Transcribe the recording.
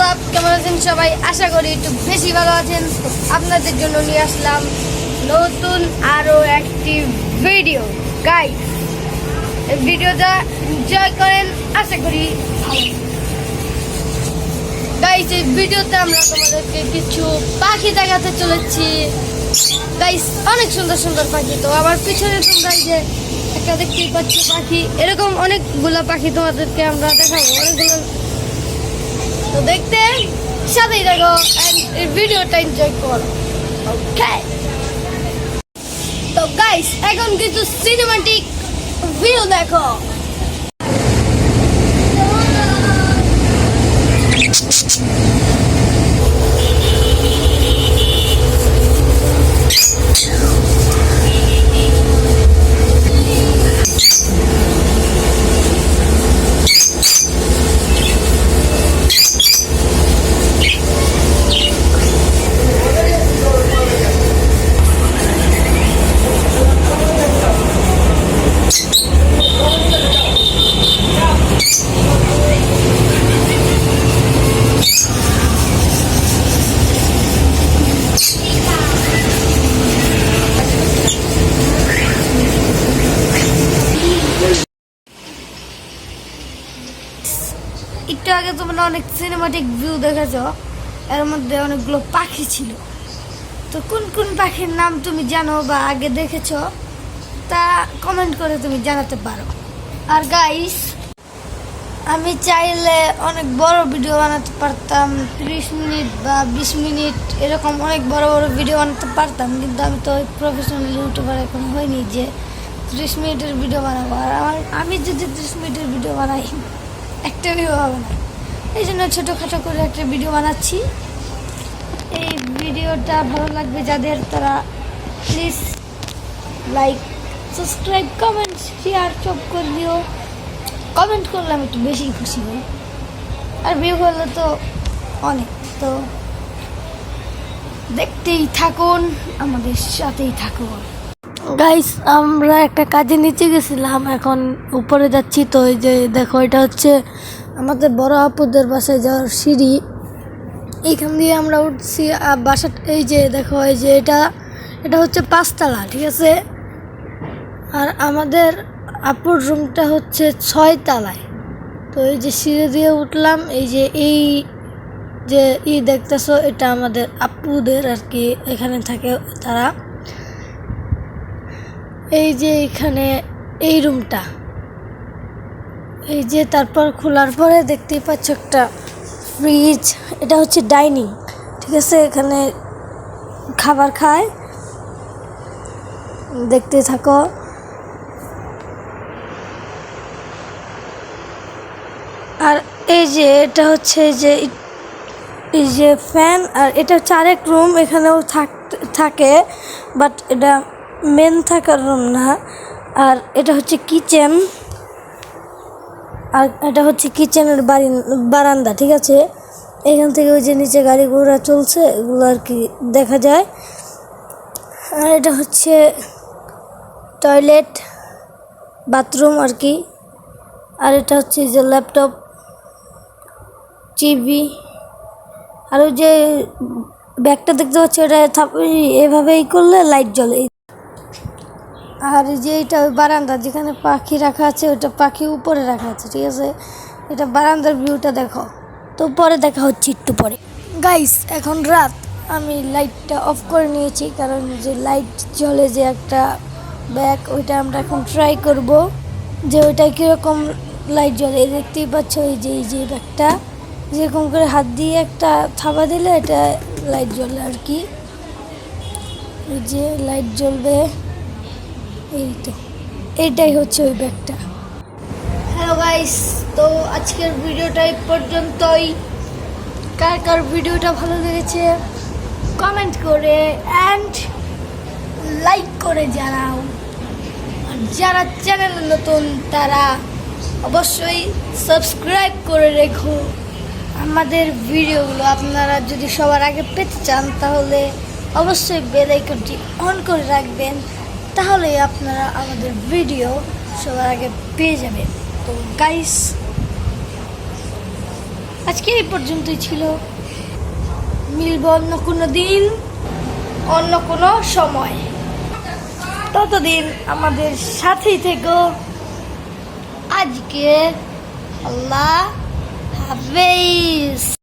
WhatsApp কেমন আছেন সবাই? আশা করি একটু বেশি ভালো আছেন। আপনাদের জন্য নিয়ে আসলাম নতুন আরও একটি ভিডিও এই ভিডিওটা এনজয় করেন, আশা করি গাইস এই ভিডিওতে আমরা তোমাদেরকে কিছু পাখি দেখাতে চলেছি। গাইস অনেক সুন্দর সুন্দর পাখি। তো আমার পিছনে তোমরা যে একটা দেখতেই পাচ্ছ পাখি। এরকম অনেকগুলো পাখি তোমাদেরকে আমরা দেখাবো। অনেকগুলো দেখতে, সাথেই দেখো এই ভিডিওটা এনজয় করো। ওকে তো গাইস এখন কিছু সিনেমাটিক ভিউ দেখো। একটু আগে তোমরা অনেক সিনেমাটিক ভিউ দেখেছ, এর মধ্যে অনেকগুলো পাখি ছিল। তো কোন কোন পাখির নাম তুমি জানো বা আগে দেখেছ? তা কমেন্ট করে তুমি জানাতে পারো। আর গাইস আমি চাইলে অনেক বড় ভিডিও বানাতে পারতাম, ত্রিশ মিনিট বা বিশ মিনিট, এরকম অনেক বড় বড় ভিডিও বানাতে পারতাম, কিন্তু আমি তো প্রফেশনাল ইউটিউবার এখন হয়নি যে ত্রিশ মিনিটের ভিডিও বানাবো। আর আমার, আমি যদি ত্রিশ মিনিটের ভিডিও বানাই একটা ভিডিও হবে না। এই জন্য ছোটোখাটো করে একটা ভিডিও বানাচ্ছি। এই ভিডিওটা ভালো লাগবে যাদের, তারা please like subscribe comment share সব করে দিও। কমেন্ট করলে আমি একটু বেশি খুশি হই। আর ভিউ হলে তো অনেক। তো দেখতেই থাকুন, আমাদের সাথেই থাকুন। গাইস আমরা একটা কাজে নিচে গেছিলাম, এখন উপরে যাচ্ছি। তো এই যে দেখো, এটা হচ্ছে আমাদের বড় আপুদের বাসায় যাওয়ার সিঁড়ি। এইখান দিয়ে আমরা উঠছি বাসা এই যে দেখো, এই যে এটা এটা হচ্ছে পাঁচতলা, ঠিক আছে? আর আমাদের আপুর রুমটা হচ্ছে ছয় তলায় তো এই যে সিঁড়ি দিয়ে উঠলাম, এই যে এই যে ই দেখতেছো, এটা আমাদের আপুদের আর কি, এখানে থাকে তারা। এই যে এখানে এই রুমটা। এই যে তারপর খোলার পরে দেখতেই পাচ্ছ একটা ফ্রিজ এটা হচ্ছে ডাইনিং ঠিক আছে? এখানে খাবার খায়। দেখতে থাকো। আর এই যে, এটা হচ্ছে যে এই যে ফ্যান আর এটা হচ্ছে আরেক রুম এখানেও থাক, থাকে বাট এটা মেন থাকার রুম না। আর এটা হচ্ছে কিচেন আর এটা হচ্ছে কিচেনের বাড়ি, বারান্দা, ঠিক আছে? এখান থেকে ওই যে নিচে গাড়ি ঘোড়া চলছে, এগুলো আর কি দেখা যায়। আর এটা হচ্ছে টয়লেট, বাথরুম আর কি। আর এটা হচ্ছে যে ল্যাপটপ, টিভি। আর ওই যে ব্যাগটা দেখতে পাচ্ছি ওটা এভাবেই করলে লাইট জ্বলে। আর যে এটা ওই বারান্দা, যেখানে পাখি রাখা আছে, ওটা পাখি উপরে রাখা আছে, ঠিক আছে? এটা বারান্দার ভিউটা দেখো। তো পরে দেখা হচ্ছে একটু পরে। গাইস এখন রাত। আমি লাইটটা অফ করে নিয়েছি, কারণ যে লাইট জ্বলে যে একটা ব্যাগ ওইটা আমরা এখন ট্রাই করব। যে ওইটা কীরকম লাইট এই দেখতেই পাচ্ছ, এই যে এই যে ব্যাগটা। যেরকম করে হাত দিয়ে একটা থাবা দিলে, এটা লাইট জ্বলে আর কি। এই যে লাইট জ্বলবে। এই তো এইটাই হচ্ছে ওই ব্যাগটা। হ্যালো গাইস তো আজকের ভিডিওটা এই পর্যন্তই। কার কার ভিডিওটা ভালো লেগেছে কমেন্ট করে অ্যান্ড লাইক করে জানাও। আর যারা চ্যানেলে নতুন, তারা অবশ্যই সাবস্ক্রাইব করে রেখো। আমাদের ভিডিওগুলো আপনারা যদি সবার আগে পেতে চান, তাহলে অবশ্যই বেল আইকনটি অন করে রাখবেন। তাহলেই আপনারা আমাদের ভিডিও সবার আগে পেয়ে যাবেন। তো গাইস আজকে এই পর্যন্তই ছিল। মিলব অন্য কোনো দিন, অন্য কোনো সময়। ততদিন আমাদের সাথেই থেকো। আজকে আল্লাহ হাফেজ।